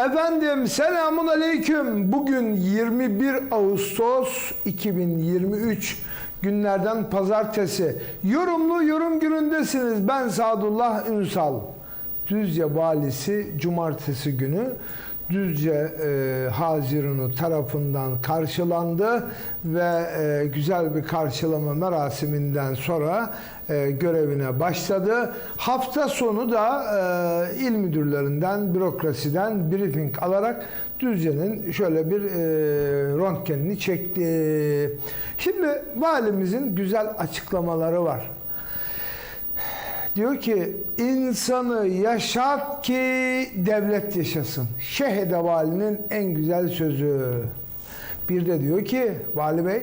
Efendim selamun aleyküm. Bugün 21 Ağustos 2023 günlerden pazartesi. Yorumlu yorum günündesiniz. Ben Sadullah Ünsal. Düzce valisi cumartesi günü Düzce e, Hazirunu tarafından karşılandı ve e, güzel bir karşılama merasiminden sonra e, görevine başladı. Hafta sonu da e, il müdürlerinden, bürokrasiden briefing alarak Düzce'nin şöyle bir e, röntgenini çekti. Şimdi valimizin güzel açıklamaları var. Diyor ki insanı yaşat ki devlet yaşasın. Şehede valinin en güzel sözü. Bir de diyor ki vali bey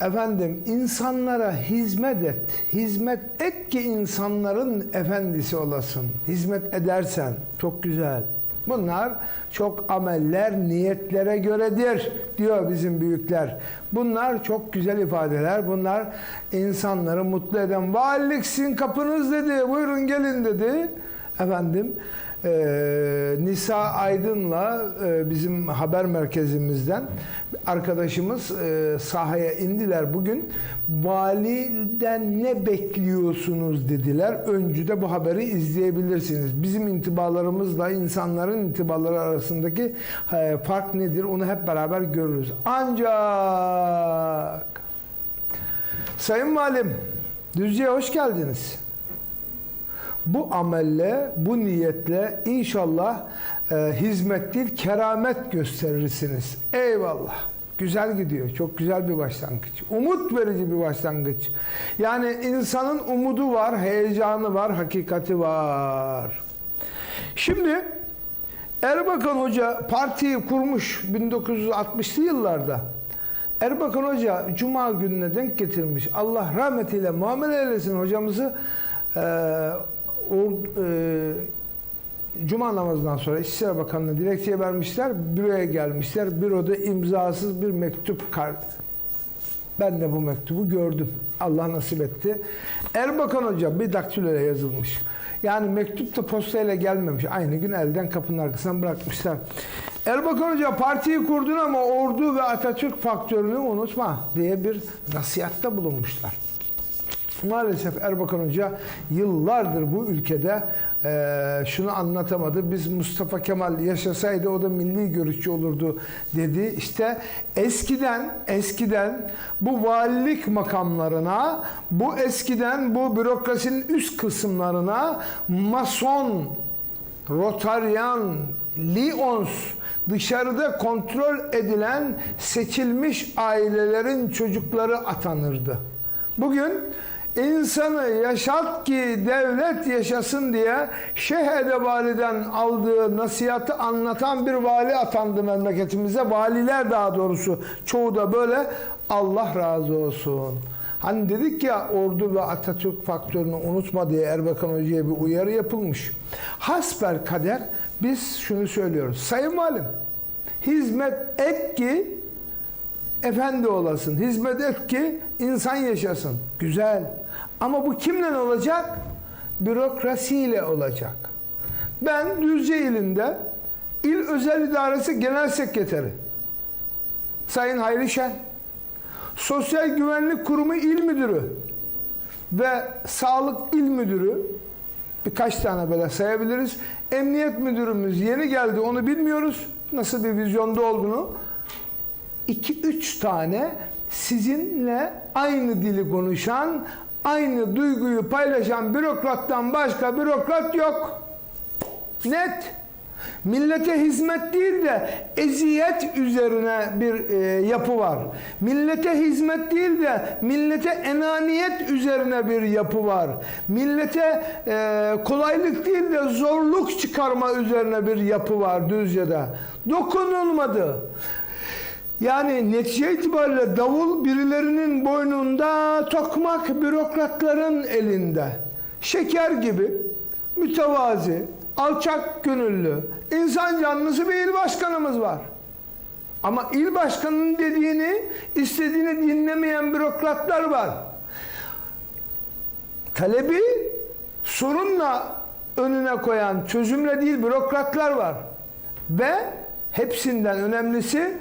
efendim insanlara hizmet et. Hizmet et ki insanların efendisi olasın. Hizmet edersen çok güzel. Bunlar çok ameller niyetlere göredir diyor bizim büyükler. Bunlar çok güzel ifadeler. Bunlar insanları mutlu eden. Valilik kapınız dedi. Buyurun gelin dedi. Efendim e, Nisa Aydın'la e, bizim haber merkezimizden arkadaşımız e, sahaya indiler bugün. Validen ne bekliyorsunuz dediler. Öncüde bu haberi izleyebilirsiniz. Bizim intibalarımızla insanların intibaları arasındaki e, fark nedir onu hep beraber görürüz. Ancak Sayın Valim, Düzce'ye hoş geldiniz. Bu amelle, bu niyetle inşallah e, hizmet değil, keramet gösterirsiniz. Eyvallah. Güzel gidiyor. Çok güzel bir başlangıç. Umut verici bir başlangıç. Yani insanın umudu var, heyecanı var, hakikati var. Şimdi Erbakan Hoca partiyi kurmuş 1960'lı yıllarda. Erbakan Hoca Cuma gününe denk getirmiş. Allah rahmetiyle muamele eylesin hocamızı. Ee, or, e, Cuma namazından sonra İçişleri Bakanlığı dilekçeye vermişler. Büroya gelmişler. Büroda imzasız bir mektup kar. Ben de bu mektubu gördüm. Allah nasip etti. Erbakan Hoca bir daktiloyla yazılmış. Yani mektup da postayla gelmemiş. Aynı gün elden kapının arkasından bırakmışlar. Erbakan Hoca partiyi kurdun ama ordu ve Atatürk faktörünü unutma diye bir nasihatta bulunmuşlar. Maalesef Erbakan Hoca yıllardır bu ülkede eee, şunu anlatamadı. Biz Mustafa Kemal yaşasaydı o da milli görüşçü olurdu dedi. İşte eskiden eskiden bu valilik makamlarına, bu eskiden bu bürokrasinin üst kısımlarına mason, rotaryan, lions dışarıda kontrol edilen seçilmiş ailelerin çocukları atanırdı. Bugün insanı yaşat ki devlet yaşasın diye Şeyh Edebali'den aldığı nasihatı anlatan bir vali atandı memleketimize. Valiler daha doğrusu çoğu da böyle Allah razı olsun. Hani dedik ya ordu ve Atatürk faktörünü unutma diye Erbakan Hoca'ya bir uyarı yapılmış. Hasbel kader biz şunu söylüyoruz. Sayın Valim hizmet et ki efendi olasın. Hizmet et ki insan yaşasın. Güzel. Ama bu kimle olacak? Bürokrasiyle olacak. Ben Düzce ilinde İl Özel İdaresi Genel Sekreteri Sayın Hayri Şen, Sosyal Güvenlik Kurumu İl Müdürü ve Sağlık İl Müdürü birkaç tane böyle sayabiliriz. Emniyet Müdürümüz yeni geldi onu bilmiyoruz. Nasıl bir vizyonda olduğunu. 2-3 tane sizinle aynı dili konuşan, aynı duyguyu paylaşan bürokrattan başka bürokrat yok. Net. Millete hizmet değil de eziyet üzerine bir e, yapı var. Millete hizmet değil de millete enaniyet üzerine bir yapı var. Millete e, kolaylık değil de zorluk çıkarma üzerine bir yapı var Düzce'de. Dokunulmadı. Yani netice itibariyle davul birilerinin boynunda, tokmak bürokratların elinde. Şeker gibi mütevazi, alçak gönüllü, insan canlısı bir il başkanımız var. Ama il başkanının dediğini, istediğini dinlemeyen bürokratlar var. Talebi sorunla önüne koyan, çözümle değil bürokratlar var. Ve hepsinden önemlisi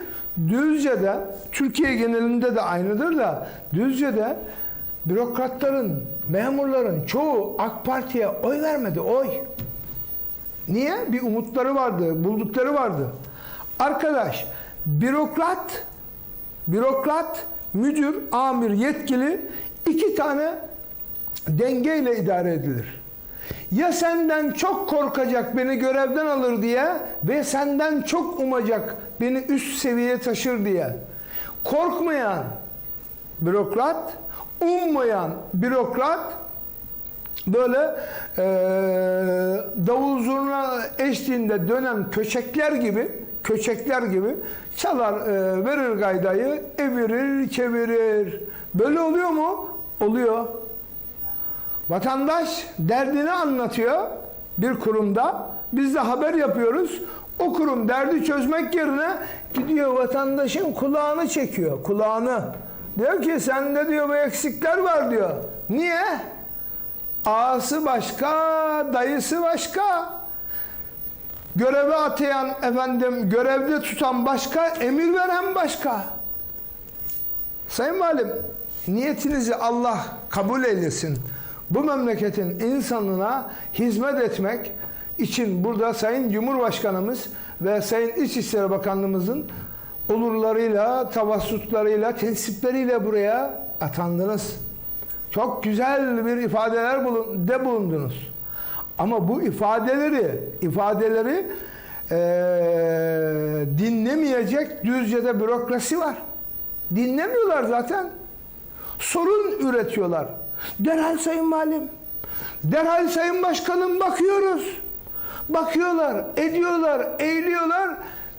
Düzce'de, Türkiye genelinde de aynıdır da Düzce'de bürokratların, memurların çoğu AK Parti'ye oy vermedi, oy. Niye? Bir umutları vardı, buldukları vardı. Arkadaş, bürokrat, bürokrat, müdür, amir, yetkili iki tane dengeyle idare edilir. Ya senden çok korkacak beni görevden alır diye ve senden çok umacak beni üst seviyeye taşır diye. Korkmayan bürokrat, ummayan bürokrat böyle eee davul zurna eşliğinde dönen köçekler gibi köçekler gibi çalar eee, verir gaydayı evirir çevirir. Böyle oluyor mu? Oluyor. Vatandaş derdini anlatıyor bir kurumda. Biz de haber yapıyoruz. O kurum derdi çözmek yerine gidiyor vatandaşın kulağını çekiyor. Kulağını. Diyor ki sende diyor bu eksikler var diyor. Niye? Ağası başka, dayısı başka. Göreve atayan efendim, görevde tutan başka, emir veren başka. Sayın Valim, niyetinizi Allah kabul eylesin. Bu memleketin insanına hizmet etmek için burada Sayın Cumhurbaşkanımız ve Sayın İçişleri Bakanlığımızın olurlarıyla, tavassutlarıyla, tensipleriyle buraya atandınız. Çok güzel bir ifadeler bulun, de bulundunuz. Ama bu ifadeleri, ifadeleri eee, dinlemeyecek Düzce'de bürokrasi var. Dinlemiyorlar zaten. Sorun üretiyorlar. Derhal Sayın Valim, derhal Sayın Başkanım bakıyoruz. Bakıyorlar, ediyorlar, eğiliyorlar.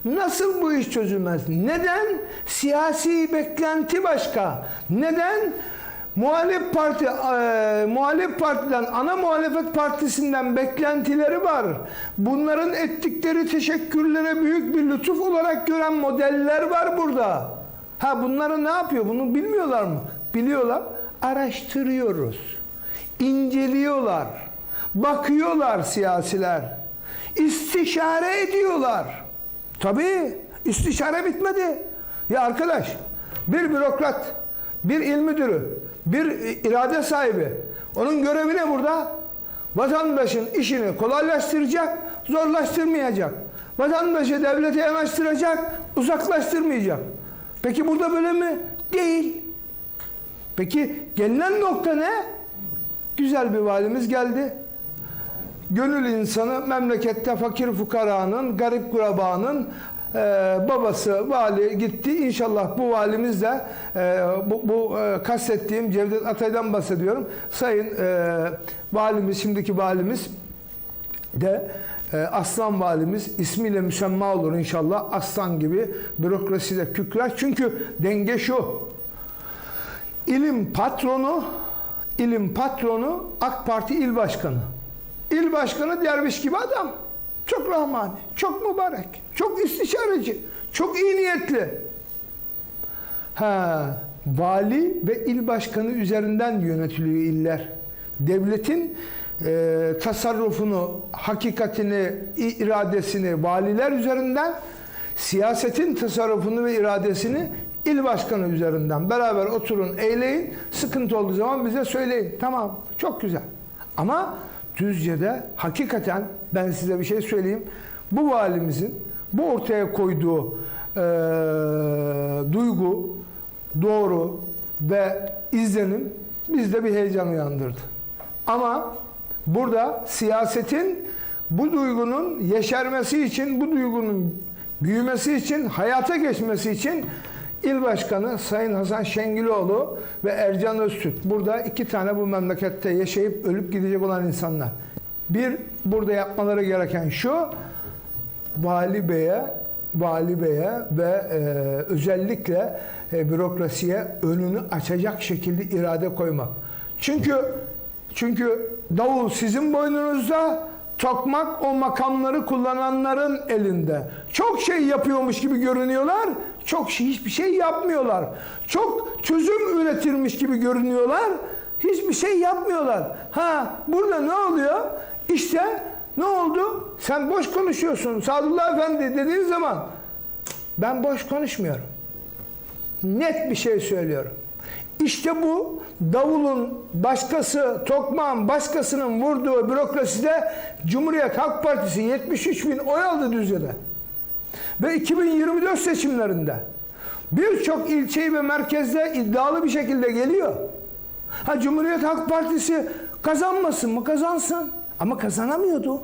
Nasıl bu iş çözülmez? Neden? Siyasi beklenti başka. Neden? Muhalif parti, e, muhalif partiden, ana muhalefet partisinden beklentileri var. Bunların ettikleri teşekkürlere büyük bir lütuf olarak gören modeller var burada. Ha bunları ne yapıyor? Bunu bilmiyorlar mı? Biliyorlar. Araştırıyoruz. İnceliyorlar. Bakıyorlar siyasiler. İstişare ediyorlar. Tabii istişare bitmedi. Ya arkadaş bir bürokrat, bir il müdürü, bir irade sahibi onun görevi ne burada? Vatandaşın işini kolaylaştıracak, zorlaştırmayacak. Vatandaşı devlete yanaştıracak, uzaklaştırmayacak. Peki burada böyle mi? Değil. Peki gelinen nokta ne? Güzel bir valimiz geldi. Gönül insanı memlekette fakir fukaranın, garip kurabanın e, babası vali gitti. İnşallah bu valimiz de e, bu, bu e, kastettiğim Cevdet Atay'dan bahsediyorum. Sayın e, valimiz, şimdiki valimiz de e, Aslan valimiz ismiyle müsemma olur inşallah. Aslan gibi bürokraside kükrer. Çünkü denge şu. İlim patronu, ilim patronu AK Parti il başkanı. İl başkanı derviş gibi adam. Çok rahmani, çok mübarek, çok istişareci, çok iyi niyetli. Ha, vali ve il başkanı üzerinden yönetiliyor iller. Devletin e, tasarrufunu, hakikatini, iradesini valiler üzerinden, siyasetin tasarrufunu ve iradesini il başkanı üzerinden beraber oturun, eğleyin. Sıkıntı olduğu zaman bize söyleyin. Tamam, çok güzel. Ama Düzce'de hakikaten ben size bir şey söyleyeyim. Bu valimizin bu ortaya koyduğu e, duygu, doğru ve izlenim bizde bir heyecan uyandırdı. Ama burada siyasetin bu duygunun yeşermesi için, bu duygunun büyümesi için, hayata geçmesi için İl Başkanı Sayın Hasan Şengiloğlu ve Ercan Öztürk burada iki tane bu memlekette yaşayıp ölüp gidecek olan insanlar. Bir, burada yapmaları gereken şu, Vali Bey'e, Vali Bey'e ve e, özellikle e, bürokrasiye önünü açacak şekilde irade koymak. Çünkü çünkü davul sizin boynunuzda, tokmak o makamları kullananların elinde. Çok şey yapıyormuş gibi görünüyorlar, çok şey, hiçbir şey yapmıyorlar. Çok çözüm üretilmiş gibi görünüyorlar, hiçbir şey yapmıyorlar. Ha burada ne oluyor? İşte Ne oldu? Sen boş konuşuyorsun. Sadullah Efendi dediğin zaman ben boş konuşmuyorum. Net bir şey söylüyorum. İşte bu davulun başkası, tokmağın başkasının vurduğu bürokraside Cumhuriyet Halk Partisi 73 bin oy aldı Düzce'de. Ve 2024 seçimlerinde birçok ilçeyi ve merkezde iddialı bir şekilde geliyor. Ha Cumhuriyet Halk Partisi kazanmasın mı? Kazansın. Ama kazanamıyordu.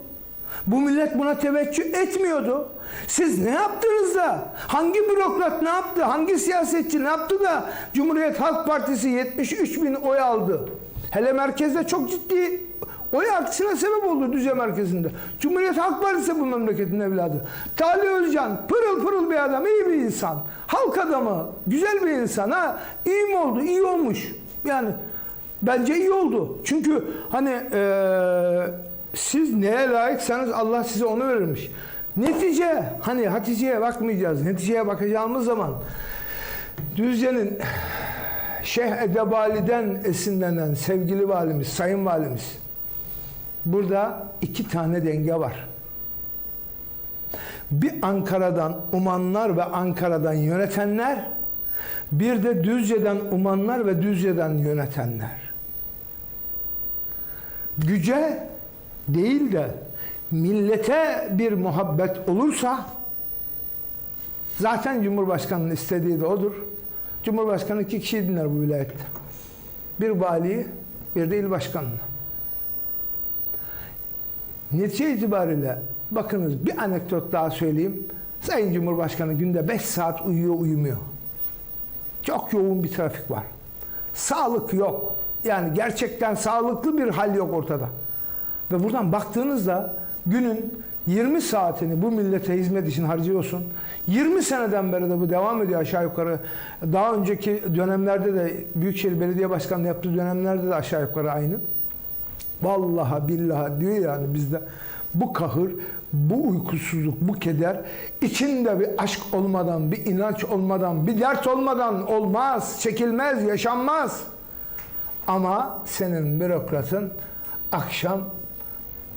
Bu millet buna teveccüh etmiyordu. Siz ne yaptınız da? Hangi bürokrat ne yaptı? Hangi siyasetçi ne yaptı da Cumhuriyet Halk Partisi 73 bin oy aldı? Hele merkezde çok ciddi oy artışına sebep oldu Düzce merkezinde. Cumhuriyet Halk Partisi bu memleketin evladı. Talih Özcan pırıl pırıl bir adam, iyi bir insan. Halk adamı, güzel bir insan. Ha, iyi mi oldu? İyi olmuş. Yani bence iyi oldu. Çünkü hani eee siz neye layıksanız Allah size onu verirmiş. Netice, hani Hatice'ye bakmayacağız. Neticeye bakacağımız zaman Düzce'nin Şeyh Edebali'den esinlenen sevgili valimiz, sayın valimiz burada iki tane denge var. Bir Ankara'dan umanlar ve Ankara'dan yönetenler, bir de Düzce'den umanlar ve Düzce'den yönetenler. Güce değil de millete bir muhabbet olursa zaten Cumhurbaşkanı'nın istediği de odur. Cumhurbaşkanı iki kişi dinler bu vilayette. Bir valiyi, bir de il başkanını. Netice itibariyle bakınız bir anekdot daha söyleyeyim. Sayın Cumhurbaşkanı günde 5 saat uyuyor uyumuyor. Çok yoğun bir trafik var. Sağlık yok. Yani gerçekten sağlıklı bir hal yok ortada. Ve buradan baktığınızda günün 20 saatini bu millete hizmet için harcıyorsun. 20 seneden beri de bu devam ediyor aşağı yukarı. Daha önceki dönemlerde de Büyükşehir Belediye Başkanlığı yaptığı dönemlerde de aşağı yukarı aynı. Vallahi billahi diyor yani bizde bu kahır, bu uykusuzluk, bu keder içinde bir aşk olmadan, bir inanç olmadan, bir dert olmadan olmaz, çekilmez, yaşanmaz. Ama senin bürokratın akşam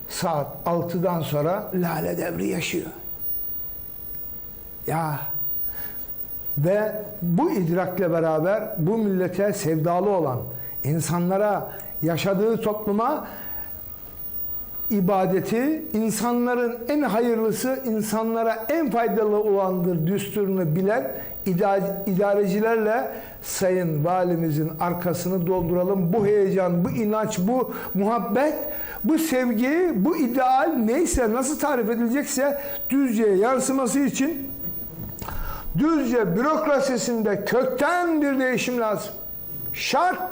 saat 6'dan sonra lale devri yaşıyor. Ya ve bu idrakle beraber bu millete sevdalı olan insanlara yaşadığı topluma ibadeti insanların en hayırlısı, insanlara en faydalı olandır düsturunu bilen ida- idarecilerle Sayın Valimizin arkasını dolduralım. Bu heyecan, bu inanç, bu muhabbet, bu sevgi, bu ideal neyse nasıl tarif edilecekse Düzce'ye yansıması için Düzce bürokrasisinde kökten bir değişim lazım. Şart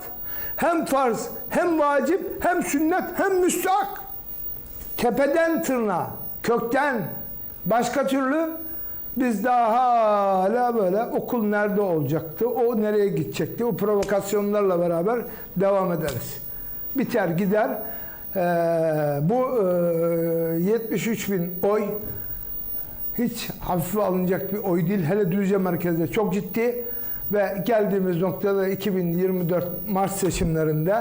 hem farz, hem vacip, hem sünnet, hem müstahak. Tepeden tırnağa, kökten. Başka türlü biz daha hala böyle okul nerede olacaktı, o nereye gidecekti, o provokasyonlarla beraber devam ederiz. Biter gider. Ee, bu e, 73 bin oy hiç hafife alınacak bir oy değil. Hele Düzce merkezde çok ciddi ve geldiğimiz noktada 2024 Mart seçimlerinde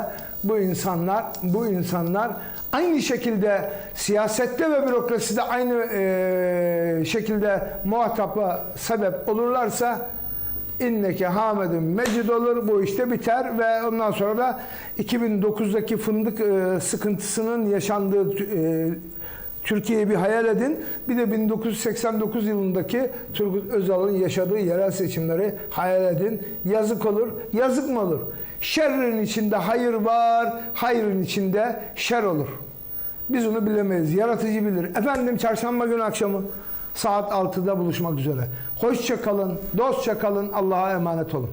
bu insanlar bu insanlar aynı şekilde siyasette ve bürokraside aynı e, şekilde muhatapa sebep olurlarsa inneke hamedun mecid olur bu işte biter ve ondan sonra da 2009'daki fındık e, sıkıntısının yaşandığı e, Türkiye'yi bir hayal edin. Bir de 1989 yılındaki Turgut Özal'ın yaşadığı yerel seçimleri hayal edin. Yazık olur. Yazık mı olur? Şerrin içinde hayır var, hayrın içinde şer olur. Biz onu bilemeyiz. Yaratıcı bilir. Efendim çarşamba günü akşamı saat 6'da buluşmak üzere. Hoşça kalın, dostça kalın, Allah'a emanet olun.